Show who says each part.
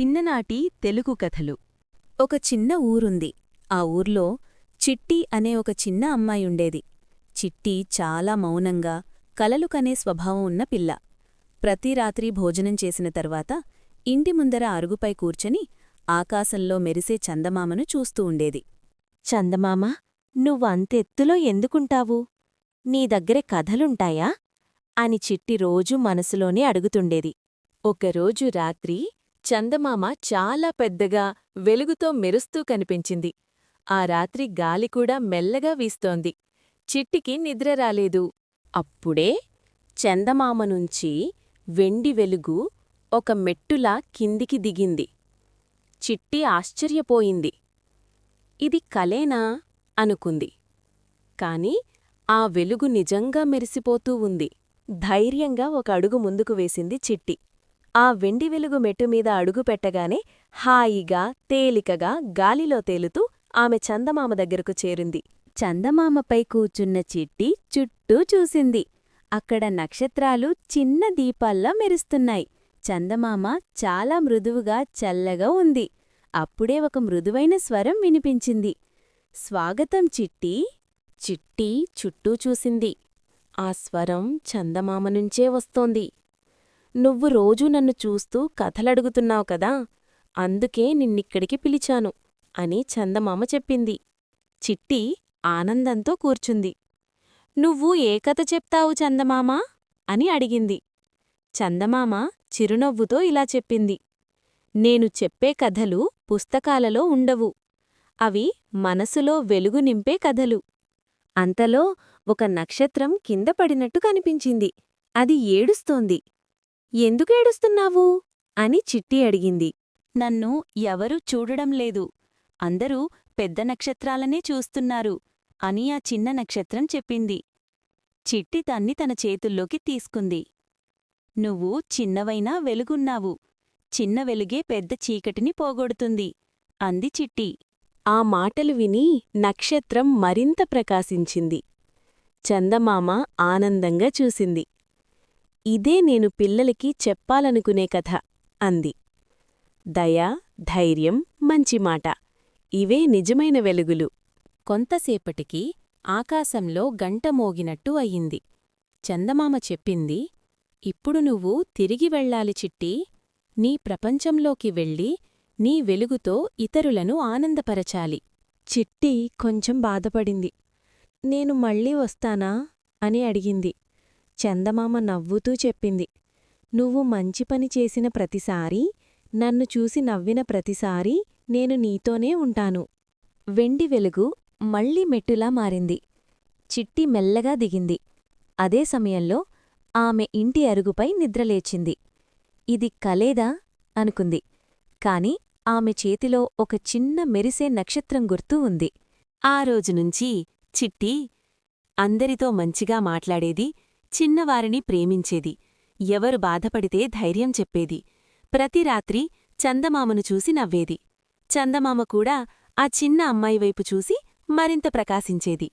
Speaker 1: చిన్ననాటి తెలుగు కథలు. ఒక చిన్న ఊరుంది. ఆ ఊర్లో చిట్టి అనే ఒక చిన్న అమ్మాయుండేది చిట్టి చాలా మౌనంగా కలలు కనే స్వభావం ఉన్న పిల్ల. ప్రతి రాత్రి భోజనం చేసిన తర్వాత ఇంటి ముందర అరుగుపై కూర్చొని ఆకాశంలో మెరిసే చందమామను చూస్తూ ఉండేది.
Speaker 2: చందమామ నువ్వంతెత్తులో ఎందుకుంటావు? నీ దగ్గరే కథలుంటాయా? అని చిట్టి రోజూ మనసులోనే అడుగుతుండేది.
Speaker 3: ఒకరోజు రాత్రి చందమామ చాలా పెద్దగా వెలుగుతో మెరుస్తూ కనిపించింది. ఆ రాత్రి గాలి కూడా మెల్లగా వీస్తోంది. చిట్టికి నిద్ర రాలేదు.
Speaker 2: అప్పుడే చందమామ నుంచి వెండి వెలుగు ఒక మెట్టులా కిందికి దిగింది. చిట్టి ఆశ్చర్యపోయింది. ఇది కలేనా? అనుకుంది. కాని ఆ వెలుగు నిజంగా మెరిసిపోతూ ఉంది. ధైర్యంగా ఒక అడుగు ముందుకు వేసింది చిట్టి. ఆ వెండి వెలుగు మెట్టుమీద అడుగుపెట్టగానే హాయిగా తేలికగా గాలిలో తేలుతూ ఆమె చందమామ దగ్గరకు చేరింది.
Speaker 1: చందమామపై కూచున్న చిట్టి చుట్టూ చూసింది. అక్కడ నక్షత్రాలు చిన్న దీపాల్లా మెరుస్తున్నాయి. చందమామ చాలా మృదువుగా చల్లగా ఉంది. అప్పుడే ఒక మృదువైన స్వరం వినిపించింది. స్వాగతం చిట్టి.
Speaker 2: చిట్టి చుట్టూ చూసింది. ఆ స్వరం చందమామ నుంచే వస్తోంది. నువ్వు రోజూ నన్ను చూస్తూ కథలడుగుతున్నావు కదా అందుకే నిన్నిక్కడికి పిలిచాను అని చందమామ చెప్పింది. చిట్టి ఆనందంతో కూర్చుంది. నువ్వు ఏ కథ చెప్తావు చందమామా? అని అడిగింది. చందమామ చిరునవ్వుతో ఇలా చెప్పింది. నేను చెప్పే కథలు పుస్తకాలలో ఉండవు. అవి మనసులో వెలుగు నింపే కథలు. అంతలో ఒక నక్షత్రం కింద పడినట్టు కనిపించింది. అది ఏడుస్తోంది. ఎందుకేడుస్తున్నావు అని చిట్టి అడిగింది.
Speaker 1: నన్ను ఎవరూ చూడడం లేదు. అందరూ పెద్ద నక్షత్రాలనే చూస్తున్నారు అని ఆ చిన్న నక్షత్రం చెప్పింది. చిట్టి తన్ని తన చేతుల్లోకి తీసుకుంది. నువ్వు చిన్నవైనా వెలుగున్నావు. చిన్న వెలుగే పెద్ద చీకటిని పోగొడుతుంది అంది చిట్టి.
Speaker 2: ఆ మాటలు విని నక్షత్రం మరింత ప్రకాశించింది. చందమామ ఆనందంగా చూసింది. ఇదే నేను పిల్లలకి చెప్పాలనుకునే కథ అంది. దయ ధైర్యం మంచి మాట. ఇవే నిజమైన వెలుగులు.
Speaker 1: కొంతసేపటికి ఆకాశంలో గంట మోగినట్టు అయింది చందమామ చెప్పింది ఇప్పుడు నువ్వు తిరిగి వెళ్ళాలి చిట్టి. నీ ప్రపంచంలోకి వెళ్ళి నీ వెలుగుతో ఇతరులను ఆనందపరచాలి.
Speaker 2: చిట్టి కొంచెం బాధపడింది. నేను మళ్ళీ వస్తానా? అని అడిగింది. చందమామ నవ్వుతూ చెప్పింది. నువ్వు మంచి పని చేసిన ప్రతిసారీ నన్ను చూసి నవ్విన ప్రతిసారీ నేను నీతోనే ఉంటాను.
Speaker 1: వెండి వెలుగు మళ్ళీ మెట్టులా మారింది. చిట్టి మెల్లగా దిగింది. అదే సమయంలో ఆమె ఇంటి అరుగుపై నిద్రలేచింది ఇది కలేదా? అనుకుంది. కాని ఆమె చేతిలో ఒక చిన్న మెరిసే నక్షత్రం గుర్తు ఉంది.
Speaker 3: ఆ రోజునుంచి చిట్టి అందరితో మంచిగా మాట్లాడేది చిన్నవారిని ప్రేమించేది. ఎవరు బాధపడితే ధైర్యం చెప్పేది. ప్రతి రాత్రి చందమామను చూసి నవ్వేది. చందమామ కూడా ఆ చిన్న అమ్మాయి వైపు చూసి మరింత ప్రకాశించేది.